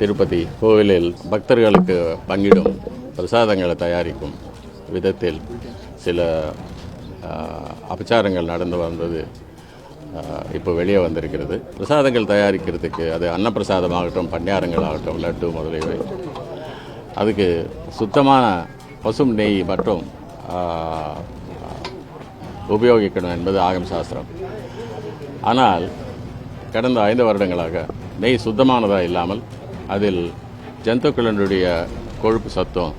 திருப்பதி கோவிலில் பக்தர்களுக்கு பங்கிடும் பிரசாதங்களை தயாரிக்கும் விதத்தில் சில அபச்சாரங்கள் நடந்து வந்தது இப்போ வெளியே வந்திருக்கிறது. பிரசாதங்கள் தயாரிக்கிறதுக்கு அது அன்னப்பிரசாதமாகட்டும் பன்னியாரங்கள் ஆகட்டும் லட்டு முதலியவை. அதுக்கு சுத்தமான பசும் நெய் மற்றும் உபயோகிக்கணும் என்பது ஆகம் சாஸ்திரம். ஆனால் கடந்த ஐந்து வருடங்களாக நெய் சுத்தமானதாக இல்லாமல் அதில் ஜந்துக்களினுடைய கொழுப்பு சத்தும்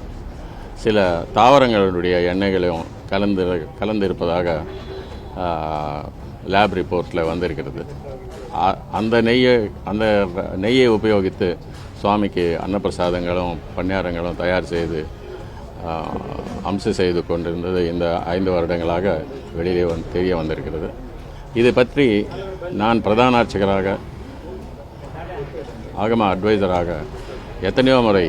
சில தாவரங்களுடைய எண்ணெய்களையும் கலந்து கலந்திருப்பதாக லேப் ரிப்போர்ட்டில் வந்திருக்கிறது. அந்த நெய்யை அந்த நெய்யை உபயோகித்து சுவாமிக்கு அன்னப்பிரசாதங்களும் பணியாரங்களும் தயார் செய்து அம்சம் செய்து கொண்டிருந்தது இந்த ஐந்து வருடங்களாக வெளியே வந்து தெரிய வந்திருக்கிறது. இதை பற்றி நான் பிரதான அர்ச்சகராக ஆகம அட்வைசராக எத்தனையோ முறை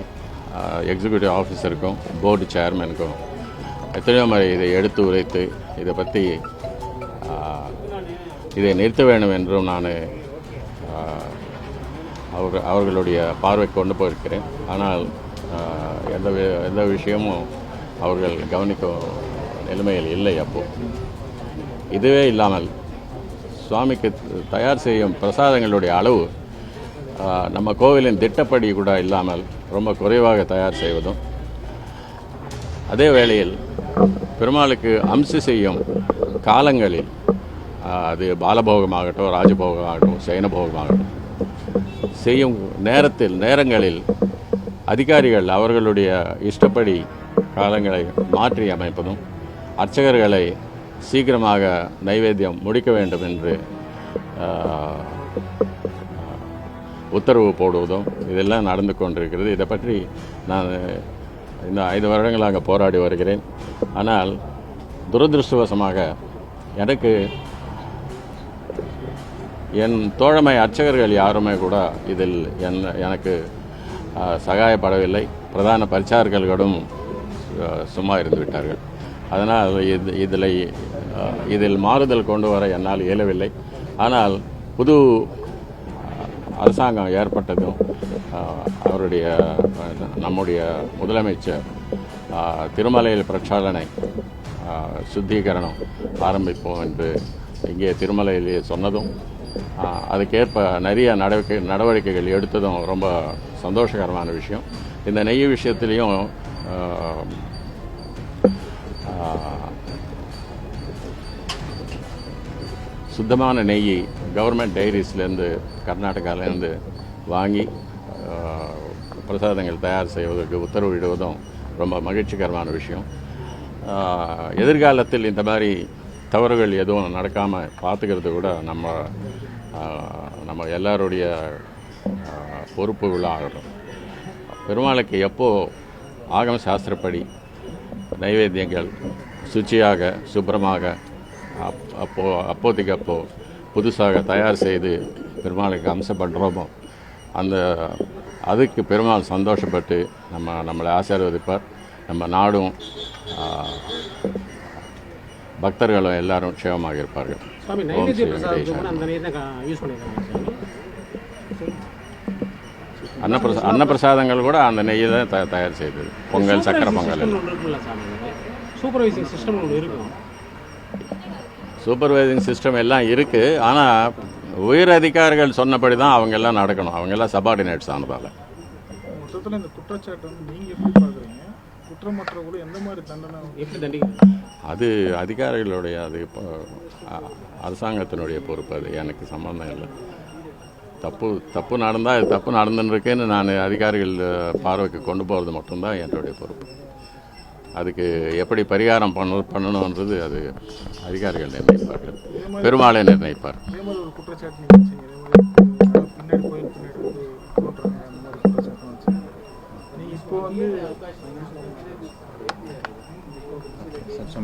எக்ஸிக்யூட்டிவ் ஆஃபீஸருக்கும் போர்டு சேர்மனுக்கும் எத்தனையோ முறை இதை எடுத்து உரைத்து இதை பற்றி இதை நிறுத்த வேண்டும் என்றும் நான் அவர் அவர்களுடைய பார்வை கொண்டு போயிருக்கிறேன். ஆனால் எந்த வி- எந்த விஷயமும் அவர்கள் கவனிக்கும் நிலைமையில் இல்லை அப்போது இதுவே இல்லாமல் சுவாமிக்கு தயார் செய்யும் பிரசாதங்களுடைய அளவு நம்ம கோவிலின் திட்டப்படி கூட இல்லாமல் ரொம்ப குறைவாக தயார் செய்வதும் அதே வேளையில் பெருமாளுக்கு அம்சு செய்யும் காலங்களில் அது பாலபோகமாகட்டும் ராஜபோகமாகட்டும் சயனபோகமாகட்டும் செய்யும் நேரத்தில் நேரங்களில் அதிகாரிகள் அவர்களுடைய இஷ்டப்படி காலங்களை மாற்றி அமைப்பதும் அர்ச்சகர்களை சீக்கிரமாக நைவேத்தியம் முடிக்க வேண்டும் என்று உத்தரவு போடுவதும் இதெல்லாம் நடந்து கொண்டிருக்கிறது. இதை பற்றி நான் இந்த ஐந்து வருடங்களாக போராடி வருகிறேன். ஆனால் துரதிருஷ்டவசமாக எனக்கு என் தோழமை அர்ச்சகர்கள் யாருமே கூட இதில் என் எனக்கு சகாயப்படவில்லை. பிரதான பரிச்சாரர்களும் சும்மா இருந்து விட்டார்கள். அதனால் இது இதில் இதில் மாறுதல் கொண்டு வர என்னால் இயலவில்லை. ஆனால் புது அரசாங்கம் ஏற்பட்டதும் அவருடைய நம்முடைய முதலமைச்சர் திருமலையில் பிரச்சாரணை சுத்திகரணம் ஆரம்பிப்போம் என்று இங்கே திருமலையிலேயே சொன்னதும் அதுக்கேற்ப நிறைய நடவடிக்கை நடவடிக்கைகள் எடுத்ததும் ரொம்ப சந்தோஷகரமான விஷயம். இந்த நெய் விஷயத்துலேயும் சுத்தமான நெய் கவர்மெண்ட் டைரிஸ்லேருந்து கர்நாடகாவிலேருந்து வாங்கி பிரசாதங்கள் தயார் செய்வதற்கு உத்தரவிடுவதும் ரொம்ப மகிழ்ச்சிகரமான விஷயம். எதிர்காலத்தில் இந்த மாதிரி தவறுகள் எதுவும் நடக்காமல் பார்த்துக்கிறது கூட நம்ம நம்ம எல்லாருடைய பொறுப்புகளாக ஆகணும் பெருமாளுக்கு எப்போது ஆகம சாஸ்திரப்படி நைவேத்தியங்கள் சுச்சியாக சுப்ரமாக அப் அப்போ அப்போதைக்கு அப்போ புதுசாக தயார் செய்து பெருமாளுக்கு அம்சம் பண்ணுறோமோ அந்த அதுக்கு பெருமாள் சந்தோஷப்பட்டு நம்ம நம்மளை ஆசீர்வதிப்பார். நம்ம நாடும் பக்தர்களும் எல்லாரும் க்ஷேமமாக இருப்பார்கள். ஓம் ஸ்ரீ அன்னப்பிரசா அன்னப்பிரசாதங்கள் கூட அந்த நெய்யை தான் த தயார் செய்தது. பொங்கல் சக்கரை பொங்கல். சூப்பர்வைசிங் சிஸ்டம் ஒன்று இருக்கும். சூப்பர்வைசிங் சிஸ்டம் எல்லாம் இருக்குது ஆனால் உயர் அதிகாரிகள் சொன்னபடி தான் அவங்க எல்லாம் நடக்கணும். அவங்க எல்லாம் சபார்டினேட்ஸ் ஆனதால். மொத்தத்தில் இந்த குற்றச்சாட்டை வந்து நீங்கள் எப்படி பார்க்குறீங்க? குற்றமற்றவர்களும் எந்த மாதிரி தண்டனை எப்படி தண்டிக்கணும் அது அதிகாரிகளுடைய அது இப்போ அரசாங்கத்தினுடைய பொறுப்பு. அது எனக்கு சம்மந்தம் இல்லை. தப்பு தப்பு நடந்தால் அது தப்பு நடந்துருக்குன்னு நான் அதிகாரிகள் பார்வைக்கு கொண்டு போகிறது மட்டும்தான் என்னுடைய பொறுப்பு. அதுக்கு எப்படி பரிகாரம் பண்ண பண்ணணுன்றது அது அதிகாரிகள் நிர்ணயிப்பார்கள். பெருமாளை நிர்ணயிப்பார். குற்றச்சாட்டு இப்போ வந்து